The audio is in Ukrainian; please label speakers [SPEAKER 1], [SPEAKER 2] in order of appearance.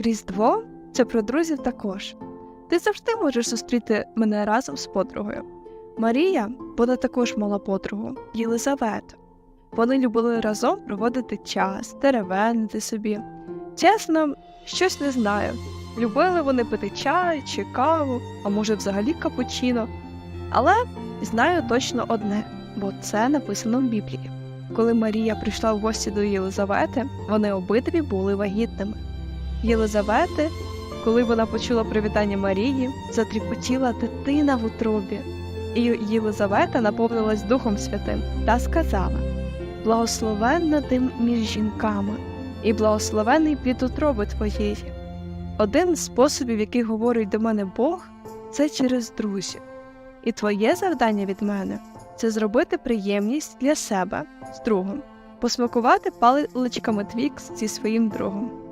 [SPEAKER 1] Різдво це про друзів також. Ти завжди можеш зустріти мене разом з подругою. Марія, вона також мала подругу, Єлизавету. Вони любили разом проводити час, теревенити собі. Чесно, щось не знаю. Любили вони пити чай чи каву, а може взагалі капучино. Але знаю точно одне, бо це написано в Біблії. Коли Марія прийшла в гості до Єлизавети, вони обидві були вагітними. Єлизавети, коли вона почула привітання Марії, затріпотіла дитина в утробі. І Єлизавета наповнилась Духом Святим та сказала: Благословенна ти між жінками, і благословений плід утроби твоєї. Один з способів, який говорить до мене Бог, це через друзів. І твоє завдання від мене це зробити приємність для себе з другом, посмакувати паличками твікс зі своїм другом.